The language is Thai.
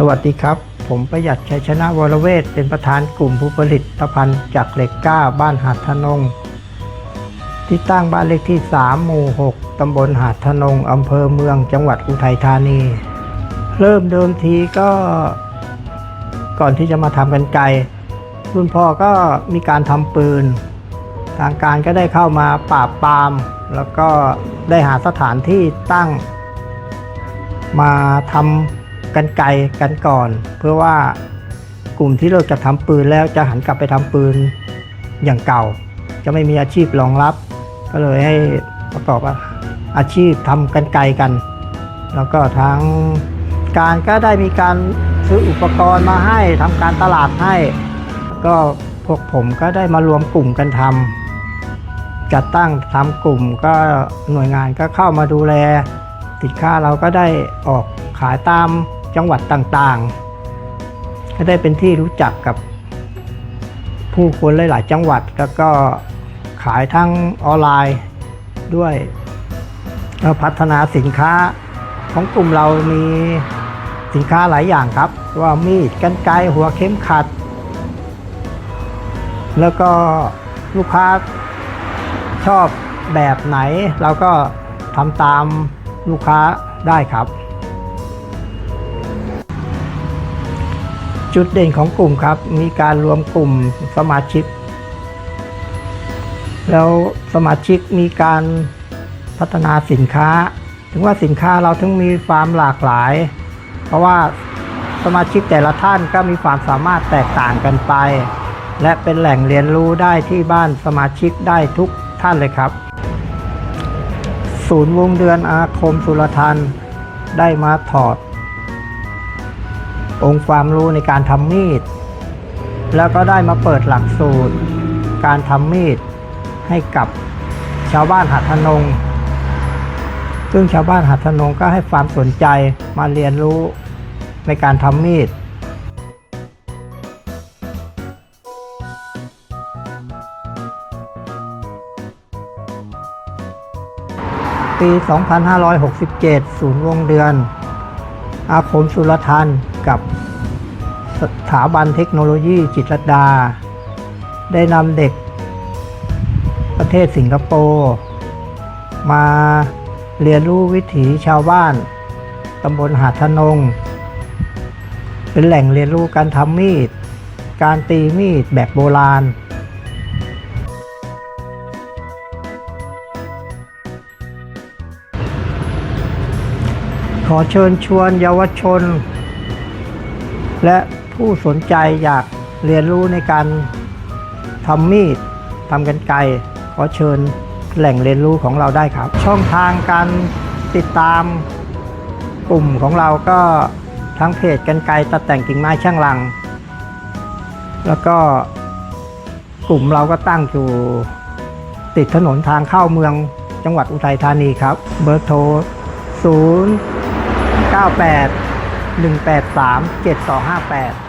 สวัสดีครับ ผมประหยัดชัยชนะวรเวทเป็นประธานกลุ่มผู้ผลิตภัณฑ์จากเหล็กก้าบ้านหาดทนง ที่ตั้งบ้านเลขที่ 3 หมู่ 6 ตำบลหาดทนง อำเภอเมืองจังหวัดอุทัยธานี เริ่มเดิมทีก็ก่อนที่จะมาทำกันไกลรุ่นพ่อก็มีการทำปืน ทางการก็ได้เข้ามาปราบปราม แล้วก็ได้หาสถานที่ตั้งมาทำ กันไกลกันก่อน เพื่อว่ากลุ่มที่เราจะทำปืนแล้วจะหันกลับไปทำปืนอย่างเก่า จะไม่มีอาชีพรองรับ ก็เลยให้ประกอบอาชีพทำกันไกลกัน แล้วก็ทางการก็ได้มีการซื้ออุปกรณ์มาให้ทำการตลาดให้ ก็พวกผมก็ได้มารวมกลุ่มกันทำจัดตั้งทำกลุ่มก็หน่วยงานก็เข้ามาดูแล สินค้าเราก็ได้ออกขายตาม จังหวัดต่างๆ ก็ได้เป็นที่รู้จักกับผู้คนหลาย ๆ จังหวัดแล้วก็ขายทั้งออนไลน์ด้วยแล้วพัฒนาสินค้าของกลุ่มเรามีสินค้าหลายอย่างครับ ว่ามีดกันไกหัวเข็มขัด แล้วก็ลูกค้าชอบแบบไหน เราก็ทำตามลูกค้าได้ครับ จุดเด่นของกลุ่มครับ มีการรวมกลุ่มสมาชิก แล้วสมาชิกมีการพัฒนาสินค้า ถึงว่าสินค้าเราถึงมีความหลากหลาย เพราะว่าสมาชิกแต่ละท่านก็มีความสามารถแตกต่างกันไป และเป็นแหล่งเรียนรู้ได้ที่บ้านสมาชิกได้ทุกท่านเลยครับ ศูนย์วงเดือนอาคมสุรทันได้มาถอด องค์ความรู้ในการทำมีด แล้วก็ได้มาเปิดหลักสูตร การทำมีดให้กับชาวบ้านหัดทนง ซึ่งชาวบ้านหัดทนงก็ให้ความสนใจมาเรียนรู้ในการทำมีดปี 2567 ศูนย์วงเดือน อาคมสุรทัน กับสถาบันเทคโนโลยีจิตรดา ได้นำเด็กประเทศสิงคโปร์มาเรียนรู้วิถีชาวบ้านตำบลหาดทนง เป็นแหล่งเรียนรู้การทำมีด การตีมีดแบบโบราณ ขอเชิญชวนเยาวชน และผู้สนใจอยากเรียนรู้ในการทำมีดทำกันไกรขอเชิญแหล่งเรียนรู้ของเราได้ครับ ช่องทางการติดตามกลุ่มของเราก็ทั้งเพจกันไกรตัดแต่งกิ่งไม้ช่างลัง แล้วก็กลุ่มเราก็ตั้งอยู่ติดถนนทางเข้าเมืองจังหวัดอุทัยธานีครับ เบอร์โทร 0 98 183 7258